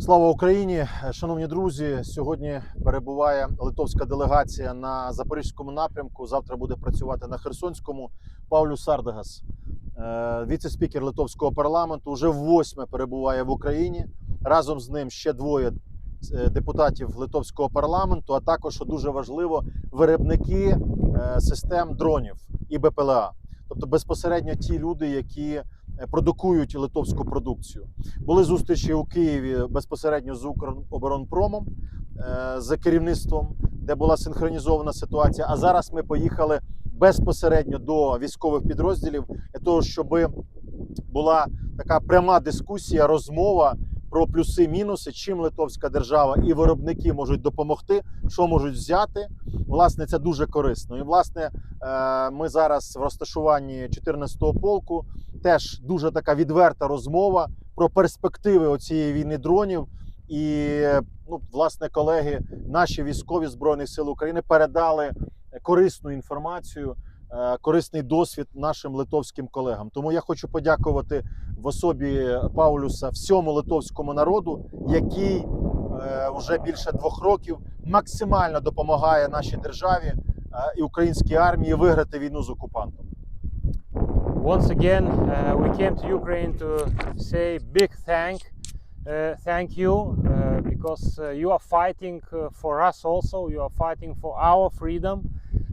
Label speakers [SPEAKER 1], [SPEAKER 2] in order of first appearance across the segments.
[SPEAKER 1] Слава Україні, шановні друзі. Сьогодні перебуває литовська делегація на запорізькому напрямку. Завтра буде працювати на Херсонському. Павлю Сардагас, е, віце-спікер литовського парламенту, вже восьме перебуває в Україні. Разом з ним ще двоє е, депутатів литовського парламенту, а також що дуже важливо, виробники е, систем дронів і БПЛА, тобто безпосередньо ті люди, які продукують литовську продукцію. Були зустрічі у Києві безпосередньо з Укроборонпромом за з керівництвом, де була синхронізована ситуація. А зараз ми поїхали безпосередньо до військових підрозділів для того, щоб була така пряма дискусія, розмова про плюси-мінуси, чим литовська держава і виробники можуть допомогти, що можуть взяти. Власне, це дуже корисно. І власне, е, ми зараз в розташуванні 14-го полку. Теж дуже така відверта розмова про перспективи оцієї війни дронів. І ну, власне, колеги, наші військові збройних сил України передали корисну інформацію, корисний досвід нашим литовським колегам. Тому я хочу подякувати в особі Паулюса всьому литовському народу, який е, вже більше двох років максимально допомагає нашій державі е, і українській армії виграти війну з окупантом.
[SPEAKER 2] Once again, uh, we came to Ukraine to say big thank, uh, thank you, uh, because uh, you are fighting for us also. You are fighting for our freedom.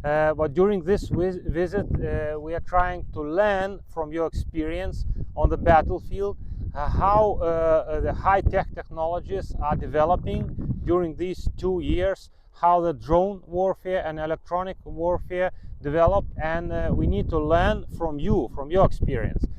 [SPEAKER 2] Uh, but during this vis- visit, uh, we are trying to learn from your experience on the battlefield uh, how the high-tech technologies are developing during these two years. How the drone warfare and electronic warfare developed and we need to learn from you from your experience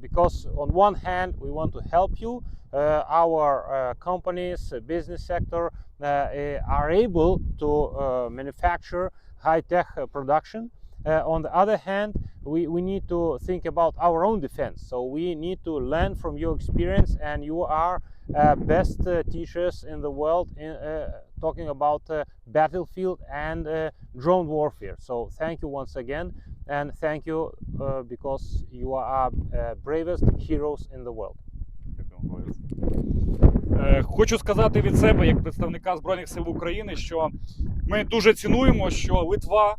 [SPEAKER 2] because on one hand we want to help you uh, our uh, companies uh, business sector uh, uh, are able to uh, manufacture high-tech uh, production uh, on the other hand we, we need to think about our own defense so we need to learn from your experience and you are uh, best uh, teachers in the world in, uh, talking about uh, battlefield and uh, drone warfare. So thank you once again, and thank you uh, because you are uh, bravest heroes in the world.
[SPEAKER 3] Е, Хочу сказати від себе, як представника Збройних сил України, що ми дуже цінуємо, що Литва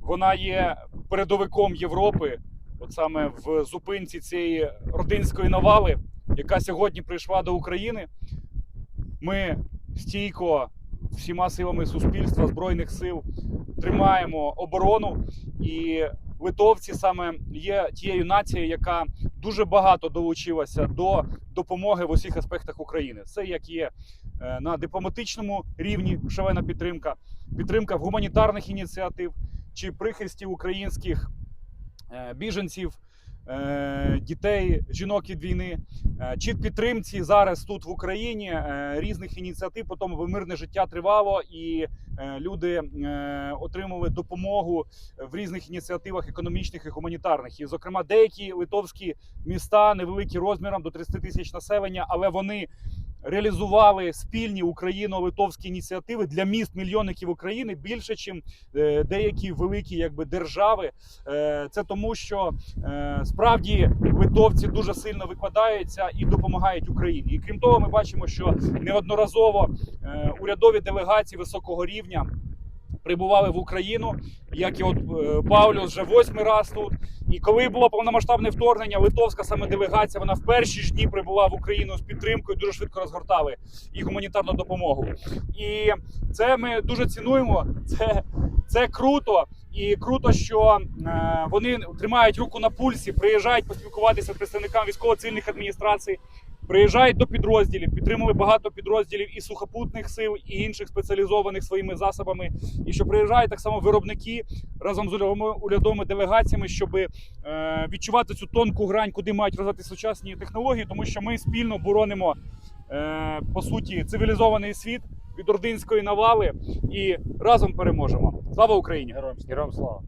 [SPEAKER 3] вона є передовиком Європи, от саме в зупинці цієї родинської навали, яка сьогодні прийшла до України. Ми стійко всіма силами суспільства, збройних сил тримаємо оборону. І литовці саме є тією нацією, яка дуже багато долучилася до допомоги в усіх аспектах України. Це як є е, на дипломатичному рівні шалена підтримка, підтримка в гуманітарних ініціатив чи прихисті українських е, біженців, дітей, жінок від війни, е, чи в підтримці зараз тут в Україні е, різних ініціатив, по тому мирне життя тривало і е, люди е, отримали допомогу в різних ініціативах економічних і гуманітарних. І, зокрема, деякі литовські міста невеликі розміром до 30 тисяч населення, але вони реалізували спільні україно-литовські ініціативи для міст мільйонників України більше, ніж деякі великі якби держави. Е, Це тому, що е, справді литовці дуже сильно викладаються і допомагають Україні. І крім того, ми бачимо, що неодноразово е, урядові делегації високого рівня. Прибували в Україну, як і от е, Павлюс вже восьмий раз тут. І коли було повномасштабне вторгнення, литовська саме делегація вона в перші ж дні прибула в Україну з підтримкою, дуже швидко розгортали і гуманітарну допомогу. І це ми дуже цінуємо. Це, це круто. І круто, що е, вони тримають руку на пульсі, приїжджають поспілкуватися з представниками військово-цивільних адміністрацій, приїжджають до підрозділів, підтримали багато підрозділів і сухопутних сил, і інших спеціалізованих своїми засобами. І що приїжджають так само виробники разом з урядовими- делегаціями, щоб е, відчувати цю тонку грань, куди мають розвивати сучасні технології, тому що ми спільно боронимо е, по суті цивілізований світ від ординської навали і разом переможемо. Слава Україні!
[SPEAKER 2] Героям слава!